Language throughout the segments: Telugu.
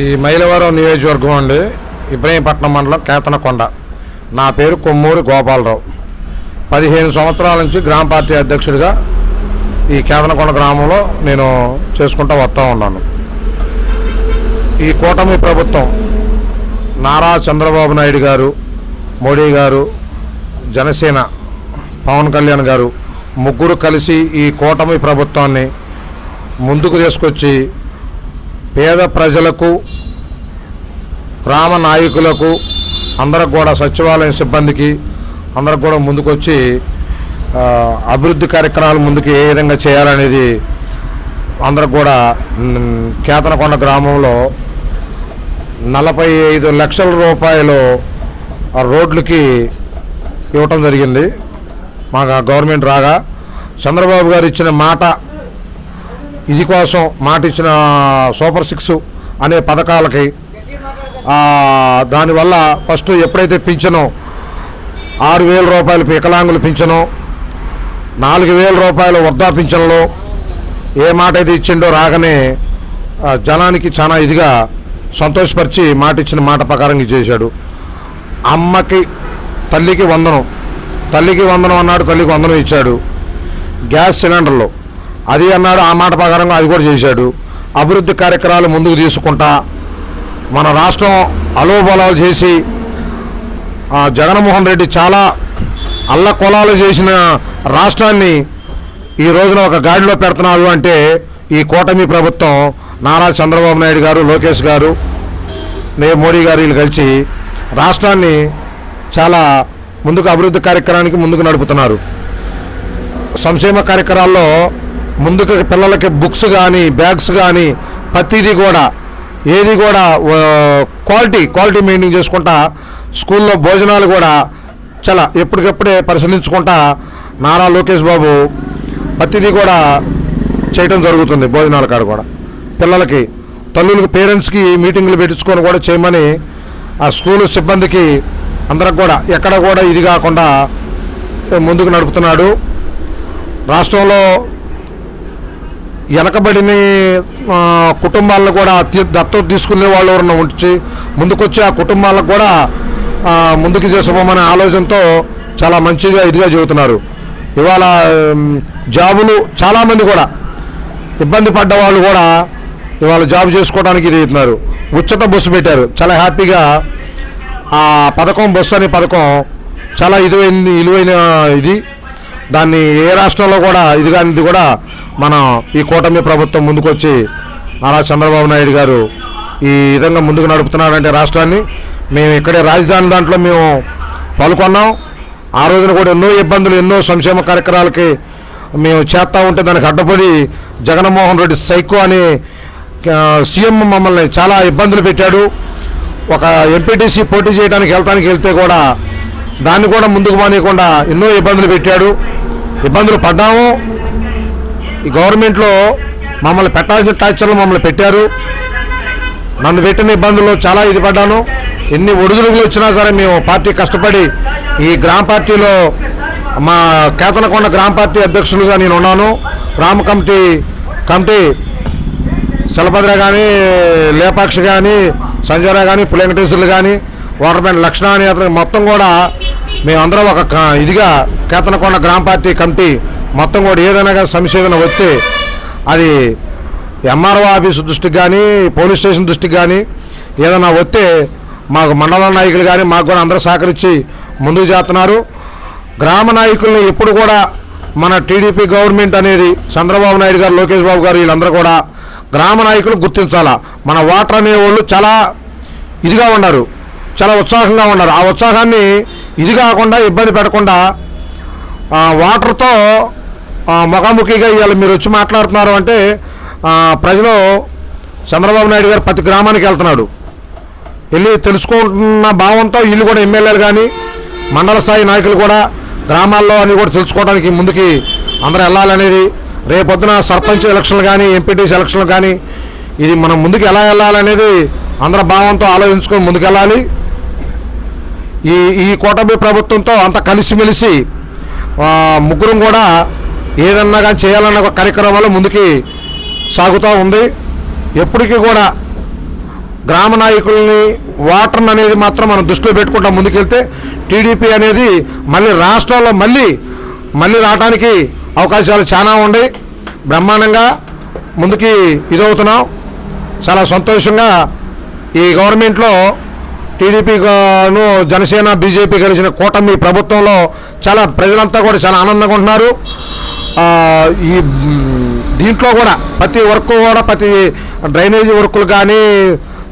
ఈ మైలవరం నియోజకవర్గం అండి ఇబ్రహీంపట్నం మండలం కేతనకొండ. నా పేరు కొమ్మూరి గోపాలరావు. పదిహేను సంవత్సరాల నుంచి గ్రామ పార్టీ అధ్యక్షుడిగా ఈ కేతనకొండ గ్రామంలో నేను చేసుకుంటూ వస్తూ ఉన్నాను. ఈ కూటమి ప్రభుత్వం నారా చంద్రబాబు నాయుడు గారు మోడీ గారు జనసేన పవన్ కళ్యాణ్ గారు ముగ్గురు కలిసి ఈ కూటమి ప్రభుత్వాన్ని ముందుకు తీసుకొచ్చి పేద ప్రజలకు గ్రామ నాయకులకు అందరికి కూడా సచివాలయం సిబ్బందికి అందరికి కూడా ముందుకొచ్చి అభివృద్ధి కార్యక్రమాలు ముందుకు ఏ విధంగా చేయాలనేది అందరికి కూడా కేతనకొండ గ్రామంలో నలభై ఐదు లక్షల రూపాయలు రోడ్లకి ఇవ్వటం జరిగింది. మాకు గవర్నమెంట్ రాగా చంద్రబాబు గారు ఇచ్చిన మాట ఇది కోసం మాటిచ్చిన సూపర్ సిక్స్ అనే పథకాలకి దానివల్ల ఫస్ట్ ఎప్పుడైతే పింఛనో ఆరు వేల రూపాయలు వికలాంగులు పింఛను నాలుగు వేల రూపాయలు వృద్ధా పింఛన్లో ఏ మాట అయితే ఇచ్చిండో రాగానే జనానికి చాలా ఇదిగా సంతోషపరిచి మాట ఇచ్చిన మాట ప్రకారం చేశాడు. అమ్మకి తల్లికి వందనం తల్లికి వందనం అన్నాడు తల్లికి వందనం ఇచ్చాడు గ్యాస్ సిలిండర్లు. అది అన్నాడు ఆ మాట ప్రకారంగా అది కూడా చేశాడు. అభివృద్ధి కార్యక్రమాలు ముందుకు తీసుకుంటా మన రాష్ట్రం అలోబలాలు చేసి జగన్మోహన్ రెడ్డి చాలా అల్లకొలాలు చేసిన రాష్ట్రాన్ని ఈ రోజున ఒక గాడిలో పెడుతున్నారు అంటే ఈ కూటమి ప్రభుత్వం నారా చంద్రబాబు నాయుడు గారు లోకేష్ గారు నే మోడీ గారు వీళ్ళు కలిసి రాష్ట్రాన్ని చాలా ముందుకు అభివృద్ధి కార్యక్రమానికి ముందుకు నడుపుతున్నారు. సంక్షేమ కార్యక్రమాల్లో ముందుకు పిల్లలకి బుక్స్ కానీ బ్యాగ్స్ కానీ ప్రతిదీ కూడా ఏది కూడా క్వాలిటీ క్వాలిటీ మెయింటైన్ చేసుకుంటా స్కూల్లో భోజనాలు కూడా చాలా ఎప్పటికప్పుడే పరిశీలించుకుంటా నారా లోకేష్ బాబు ప్రతిదీ కూడా చేయటం జరుగుతుంది భోజనాల కాడ కూడా. పిల్లలకి తల్లులకి పేరెంట్స్కి మీటింగ్లు పెట్టించుకొని కూడా చేయమని ఆ స్కూల్ సిబ్బందికి అందరికి కూడా ఎక్కడ కూడా ఇది కాకుండా ముందుకు నడుపుతున్నాడు. రాష్ట్రంలో వెనకబడిన కుటుంబాలను కూడా తీ- దత్తత తీసుకునే వాళ్ళు ఎవరన్నా ఉంచి ముందుకొచ్చి ఆ కుటుంబాలకు కూడా ముందుకు చేసుకోమనే ఆలోచనతో చాలా మంచిగా ఇదిగా చెబుతున్నారు. ఇవాళ జాబులు చాలామంది కూడా ఇబ్బంది పడ్డ వాళ్ళు కూడా ఇవాళ జాబ్ చేసుకోవడానికి ఇది అవుతున్నారు ఉచిత బస్సు పెట్టారు. చాలా హ్యాపీగా ఆ పథకం బస్సు అనే పథకం చాలా ఇదివైంది విలువైన ఇది. దాన్ని ఏ రాష్ట్రంలో కూడా ఇది కానిది కూడా మన ఈ కూటమి ప్రభుత్వం ముందుకొచ్చి నారా చంద్రబాబు నాయుడు గారు ఈ విధంగా ముందుకు నడుపుతున్నారంటే రాష్ట్రాన్ని మేము ఇక్కడే రాజధాని దాంట్లో మేము పాల్గొన్నాం. ఆ రోజున కూడా ఎన్నో ఇబ్బందులు ఎన్నో సంక్షేమ కార్యక్రమాలకి మేము చేస్తూ ఉంటే దానికి అడ్డపడి జగన్మోహన్ రెడ్డి సైకో అని సీఎం మమ్మల్ని చాలా ఇబ్బందులు పెట్టాడు. ఒక ఎంపీటీసీ పోటీ చేయడానికి వెళ్తానికి వెళ్తే కూడా దాన్ని కూడా ముందుకు మానేయకుండా ఎన్నో ఇబ్బందులు పెట్టాడు. ఇబ్బందులు పడ్డాము. ఈ గవర్నమెంట్లో మమ్మల్ని పెట్టాల్సిన టార్చర్లు మమ్మల్ని పెట్టారు. నన్ను పెట్టిన ఇబ్బందులు చాలా ఇది పడ్డాను ఎన్ని ఒడిదుడుగులు వచ్చినా సరే మేము పార్టీ కష్టపడి ఈ గ్రామ పార్టీలో మా కేతనకొండ గ్రామ పార్టీ అధ్యక్షులుగా నేను ఉన్నాను. గ్రామ కమిటీ కమిటీ శలభద్ర కానీ లేపాక్షి కానీ సంజయరావు కానీ పులింకటేశ్వర్లు కానీ వాటర్మెంట్ లక్ష్మణ అని అతను మొత్తం కూడా మేమందరం ఒక ఇదిగా కేతనకొండ గ్రామ పార్టీ కమిటీ మొత్తం కూడా ఏదైనా కానీ సమస్య వస్తే అది ఎంఆర్ఓ ఆఫీసు దృష్టికి కానీ పోలీస్ స్టేషన్ దృష్టికి కానీ ఏదైనా వస్తే మాకు మండల నాయకులు కానీ మాకు కూడా అందరూ సహకరించి ముందుకు చేస్తున్నారు. గ్రామ నాయకుల్ని ఎప్పుడు కూడా మన టీడీపీ గవర్నమెంట్ అనేది చంద్రబాబు నాయుడు గారు లోకేష్ బాబు గారు వీళ్ళందరూ కూడా గ్రామ నాయకులు గుర్తించాలా? మన వాటర్ అనేవాళ్ళు చాలా ఇదిగా ఉన్నారు. చాలా ఉత్సాహంగా ఉన్నారు. ఆ ఉత్సాహాన్ని ఇది కాకుండా ఇబ్బంది పెట్టకుండా వాటర్తో ముఖాముఖిగా ఇవాళ మీరు వచ్చి మాట్లాడుతున్నారు అంటే ప్రజలు చంద్రబాబు నాయుడు గారు ప్రతి గ్రామానికి వెళ్తున్నాడు. వెళ్ళి తెలుసుకుంటున్న భావంతో వీళ్ళు కూడా ఎమ్మెల్యేలు కానీ మండల స్థాయి నాయకులు కూడా గ్రామాల్లో అని కూడా తెలుసుకోవడానికి ముందుకి అందరూ వెళ్ళాలనేది రేపొద్దున సర్పంచ్ ఎలక్షన్లు కానీ ఎంపీటీసీ ఎలక్షన్లు కానీ ఇది మనం ముందుకు ఎలా వెళ్ళాలనేది అందరి భావంతో ఆలోచించుకొని ముందుకెళ్ళాలి. ఈ ఈ కూటమి ప్రభుత్వంతో అంత కలిసిమెలిసి ముగ్గురం కూడా ఏదన్నా కానీ చేయాలన్న ఒక కార్యక్రమాలు ముందుకి సాగుతూ ఉంది. ఎప్పటికీ కూడా గ్రామ నాయకుల్ని ఓటర్ని అనేది మాత్రం మనం దృష్టిలో పెట్టుకుంటాం ముందుకెళ్తే టీడీపీ అనేది మళ్ళీ రాష్ట్రంలో మళ్ళీ మళ్ళీ రావడానికి అవకాశాలు చాలా ఉన్నాయి. బ్రహ్మాండంగా ముందుకి ఇదవుతున్నాం. చాలా సంతోషంగా ఈ గవర్నమెంట్లో టీడీపీను జనసేన బీజేపీ కలిసిన కూటమి ప్రభుత్వంలో చాలా ప్రజలంతా కూడా చాలా ఆనందంగా ఉంటున్నారు. ఈ దీంట్లో కూడా ప్రతి వర్క్ కూడా ప్రతి డ్రైనేజీ వర్కులు కానీ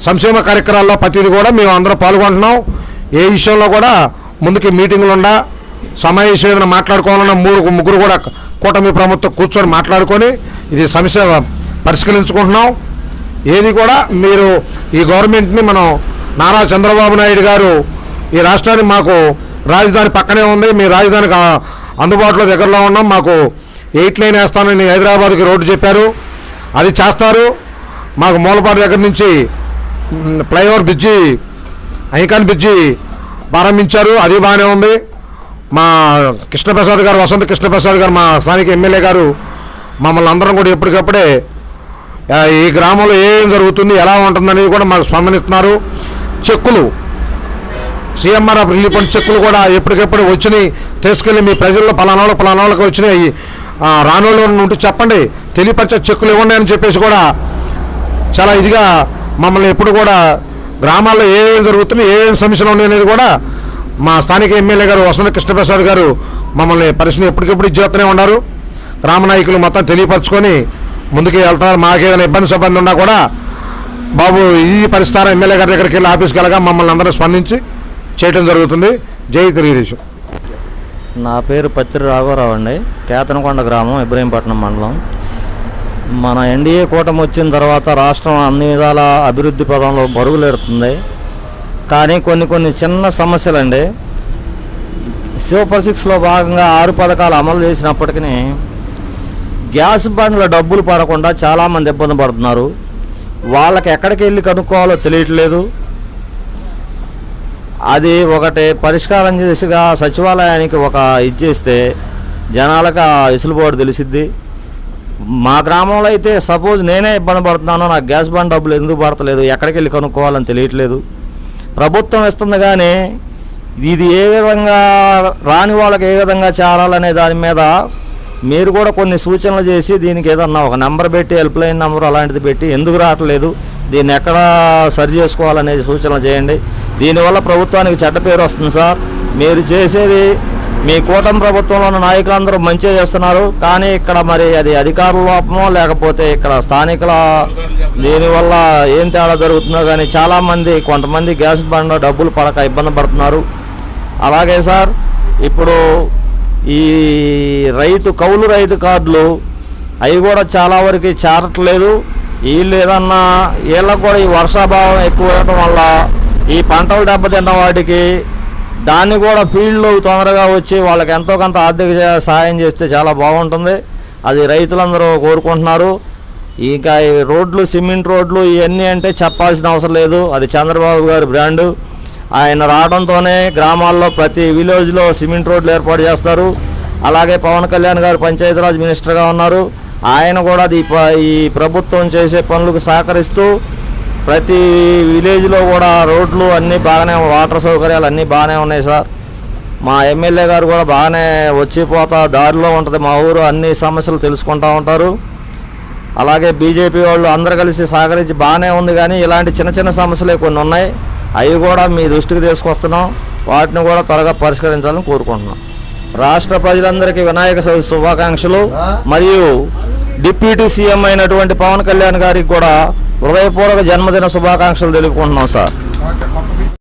సంక్షేమ కార్యక్రమాల్లో ప్రతిది కూడా మేము అందరం పాల్గొంటున్నాం. ఏ విషయంలో కూడా ముందుకి మీటింగులు ఉండా సమావేశం ఏదైనా మాట్లాడుకోవాలన్నా మూడు ముగ్గురు కూడా కూటమి ప్రభుత్వం కూర్చొని మాట్లాడుకొని ఇది సమస్య పరిష్కరించుకుంటున్నాం. ఏది కూడా మీరు ఈ గవర్నమెంట్ని మనం నారా చంద్రబాబు నాయుడు గారు ఈ రాష్ట్రాన్ని మాకు రాజధాని పక్కనే ఉంది. మీ రాజధానికి అందుబాటులో దగ్గరలో ఉన్నాం. మాకు ఎయిట్ లైన్ వేస్తానని హైదరాబాద్కి రోడ్డు చెప్పారు. అది చేస్తారు. మాకు మూలపాటి దగ్గర నుంచి ఫ్లైఓవర్ బ్రిడ్జి ఐకాన్ బ్రిడ్జి ప్రారంభించారు. అది బాగానే ఉంది. మా కృష్ణప్రసాద్ గారు వసంత కృష్ణప్రసాద్ గారు మా స్థానిక ఎమ్మెల్యే గారు మమ్మల్ని అందరం కూడా ఎప్పటికప్పుడే ఈ గ్రామంలో ఏం జరుగుతుంది ఎలా ఉంటుందనేది కూడా మాకు స్పందనిస్తున్నారు. చెక్కులు. సీఎంఆర్ఎఫ్ రిలీఫ్ ఫండ్ చెక్కులు కూడా ఎప్పటికెప్పుడు వచ్చినాయి. తీసుకెళ్ళి మీ ప్రజల్లో ఫలానాలు వాళ్ళు వచ్చినాయి. ఆ, రానోళ్ళు ఉంటే చెప్పండి. తెలియపరిచే చెక్కులు ఇవ్వండి అని చెప్పేసి కూడా చాలా ఇదిగా మమ్మల్ని ఎప్పుడు కూడా గ్రామాల్లో ఏమేమి జరుగుతున్నాయి ఏమేమి సమస్యలు ఉన్నాయి అనేది కూడా మా స్థానిక ఎమ్మెల్యే గారు వసంత కృష్ణప్రసాద్ గారు మమ్మల్ని పరిశ్రమ ఎప్పటికెప్పుడు ఇచ్చేస్తూనే ఉన్నారు. గ్రామ నాయకులు మొత్తం తెలియపరచుకొని ముందుకు వెళ్తున్నారు మాకేదైనా ఇబ్బంది సబ్బంది ఉన్నా కూడా బాబు ఈ పరిస్థానం ఎమ్మెల్యే గారి దగ్గరికి వెళ్ళి ఆఫీస్కి వెళ్ళగా మమ్మల్ని అందరూ స్పందించి చేయటం జరుగుతుంది. జై తెలుగుదేశం నా పేరు పత్రి రాఘవరావు అండి. కేతనకొండ గ్రామం ఇబ్రహీంపట్నం మండలం. మన ఎన్డీఏ కూటమి వచ్చిన తర్వాత రాష్ట్రం అన్ని విధాల అభివృద్ధి పదంలో బరుగులెడుతుంది కానీ కొన్ని కొన్ని చిన్న సమస్యలండి. సూపర్ సిక్స్లో భాగంగా ఆరు పథకాలు అమలు చేసినప్పటికీ గ్యాస్ బండ్ల డబ్బులు పడకుండా చాలామంది ఇబ్బంది పడుతున్నారు. వాళ్ళకి ఎక్కడికి వెళ్ళి కనుక్కోవాలో తెలియట్లేదు. అది ఒకటి పరిష్కారం చేసిగా సచివాలయానికి ఒక ఇది చేస్తే జనాలకు ఆ వెసులుబాటు తెలిసిద్ది. మా గ్రామంలో అయితే సపోజ్ నేనే ఇబ్బంది పడుతున్నాను నాకు గ్యాస్ బండ్ డబ్బులు ఎందుకు పడతలేదు ఎక్కడికి వెళ్ళి కనుక్కోవాలని తెలియట్లేదు. ప్రభుత్వం ఇస్తుంది కానీ ఇది ఏ విధంగా రాని వాళ్ళకి ఏ విధంగా చేరాలనే దాని మీద మీరు కూడా కొన్ని సూచనలు చేసి దీనికి ఏదన్నా ఒక నెంబర్ పెట్టి హెల్ప్ లైన్ నెంబర్ అలాంటిది పెట్టి ఎందుకు రావట్లేదు దీన్ని ఎక్కడ సరి చేసుకోవాలనేది సూచనలు చేయండి. దీనివల్ల ప్రభుత్వానికి చెడ్డ పేరు వస్తుంది సార్. మీరు చేసేది మీ కూటమి ప్రభుత్వంలో ఉన్న నాయకులందరూ మంచిగా చేస్తున్నారు. కానీ ఇక్కడ మరి అది అధికారుల లోపమో లేకపోతే ఇక్కడ స్థానికుల దీనివల్ల ఏం తేడా జరుగుతుందో కానీ చాలామంది కొంతమంది గ్యాస్ బండ్ డబ్బులు పడక ఇబ్బంది పడుతున్నారు. అలాగే సార్ ఇప్పుడు ఈ రైతు కౌలు రైతు కార్డులు అవి కూడా చాలా వరకు చేరట్లేదు వీళ్ళు ఏదన్నా వీళ్ళకు కూడా ఈ వర్షాభావం ఎక్కువ ఉండటం వల్ల ఈ పంటలు దెబ్బతిన్న వాటికి దాన్ని కూడా ఫీల్డ్లో తొందరగా వచ్చి వాళ్ళకి ఎంతో కొంత ఆర్థిక సహాయం చేస్తే చాలా బాగుంటుంది. అది రైతులందరూ కోరుకుంటున్నారు. ఇంకా ఈ రోడ్లు సిమెంట్ రోడ్లు ఇవన్నీ అంటే చెప్పాల్సిన అవసరం లేదు. అది చంద్రబాబు గారి బ్రాండు. ఆయన రావడంతోనే గ్రామాల్లో ప్రతి విలేజ్లో సిమెంట్ రోడ్లు ఏర్పాటు చేస్తారు. అలాగే పవన్ కళ్యాణ్ గారు పంచాయతీరాజ్ మినిస్టర్గా ఉన్నారు. ఆయన కూడా ఈ ప- ఈ ప్రభుత్వం చేసే పనులకు సహకరిస్తూ ప్రతి విలేజ్లో కూడా రోడ్లు అన్నీ బాగానే వాటర్ సౌకర్యాలు అన్నీ బాగానే ఉన్నాయి సార్. మా ఎమ్మెల్యే గారు కూడా బాగానే వచ్చిపోతా దారిలో ఉంటుంది. మా ఊరు అన్ని సమస్యలు తెలుసుకుంటూ ఉంటారు. అలాగే బీజేపీ వాళ్ళు అందరు కలిసి సహకరించి బాగానే ఉంది కానీ ఇలాంటి చిన్న చిన్న సమస్యలే కొన్ని ఉన్నాయి. అవి కూడా మీ దృష్టికి తీసుకొస్తున్నాం. వాటిని కూడా త్వరగా పరిష్కరించాలని కోరుకుంటున్నాం. రాష్ట్ర ప్రజలందరికీ వినాయక చవితి శుభాకాంక్షలు. మరియు డిప్యూటీ సీఎం అయినటువంటి పవన్ కళ్యాణ్ గారికి కూడా హృదయపూర్వక జన్మదిన శుభాకాంక్షలు తెలుపుకుంటున్నాం సార్.